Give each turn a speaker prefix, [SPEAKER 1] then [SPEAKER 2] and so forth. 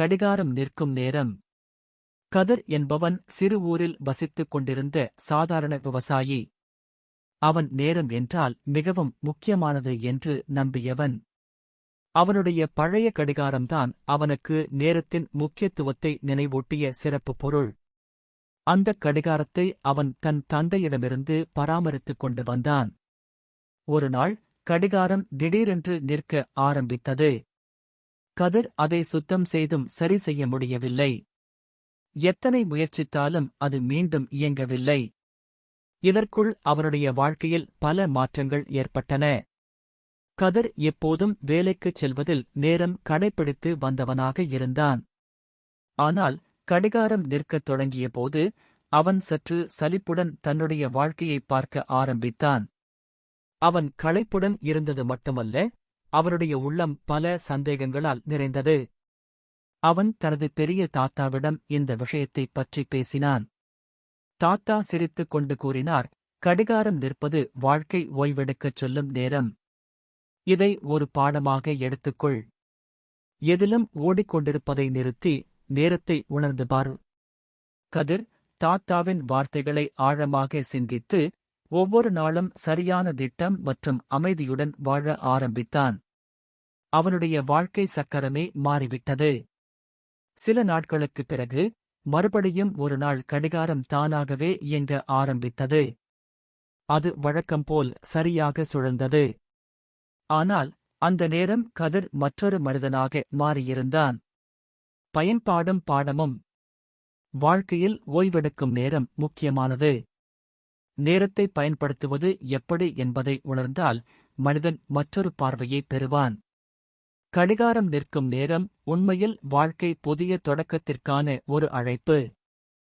[SPEAKER 1] கடிகாரம் நிற்கும் நேரம். கதிர் என்பவன் சிறு ஊரில் வசித்துக் கொண்டிருந்த சாதாரண விவசாயி. அவன் நேரம் என்றால் மிகவும் முக்கியமானது என்று நம்பியவன். அவனுடைய பழைய கடிகாரம்தான் அவனுக்கு நேரத்தின் முக்கியத்துவத்தை நினைவூட்டிய சிறப்பு பொருள். அந்தக் கடிகாரத்தை அவன் தன் தந்தையிடமிருந்து பராமரித்துக் கொண்டு வந்தான். ஒரு நாள் கடிகாரம் திடீரென்று நிற்க ஆரம்பித்தது. கதிர் அதை சுத்தம் செய்தும் சரி செய்ய முடியவில்லை. எத்தனை முயற்சித்தாலும் அது மீண்டும் இயங்கவில்லை. இதற்குள் அவருடைய வாழ்க்கையில் பல மாற்றங்கள் ஏற்பட்டன. கதிர் எப்போதும் வேலைக்குச் செல்வதில் நேரம் கடைப்பிடித்து வந்தவனாக இருந்தான். ஆனால் கடிகாரம் நிற்கத் தொடங்கியபோது அவன் சற்று சலிப்புடன் தன்னுடைய வாழ்க்கையைப் பார்க்க ஆரம்பித்தான். அவன் களைப்புடன் இருந்தது மட்டுமல்ல அவருடைய உள்ளம் பல சந்தேகங்களால் நிறைந்தது. அவன் தனது பெரிய தாத்தாவிடம் இந்த விஷயத்தைப் பற்றி பேசினான். தாத்தா சிரித்துக் கொண்டு கூறினார் கடிகாரம் நிற்பது வாழ்க்கை ஓய்வெடுக்கச் சொல்லும் நேரம். இதை ஒரு பாடமாக எடுத்துக்கொள். எதிலும் ஓடிக்கொண்டிருப்பதை நிறுத்தி நேரத்தை உணர்ந்து பார். கதிர் தாத்தாவின் வார்த்தைகளை ஆழமாக சிந்தித்து ஒவ்வொரு நாளும் சரியான திட்டம் மற்றும் அமைதியுடன் வாழ ஆரம்பித்தான். அவனுடைய வாழ்க்கை சக்கரமே மாறிவிட்டது. சில நாட்களுக்குப் பிறகு மறுபடியும் ஒரு நாள் கடிகாரம் தானாகவே இயங்க ஆரம்பித்தது. அது வழக்கம்போல் சரியாக சுழந்தது. ஆனால் அந்த நேரம் கதிர் மற்றொரு மனிதனாக மாறியிருந்தான். பயன்பாடும் பாடமும். வாழ்க்கையில் ஓய்வெடுக்கும் நேரம் முக்கியமானது. நேரத்தை பயன்படுத்துவது எப்படி என்பதை உணர்ந்தால் மனிதன் மற்றொரு பார்வையை பெறுவான். கடிகாரம் நிற்கும் நேரம் உண்மையில் வாழ்க்கை புதிய தொடக்கத்திற்கான ஒரு அழைப்பு.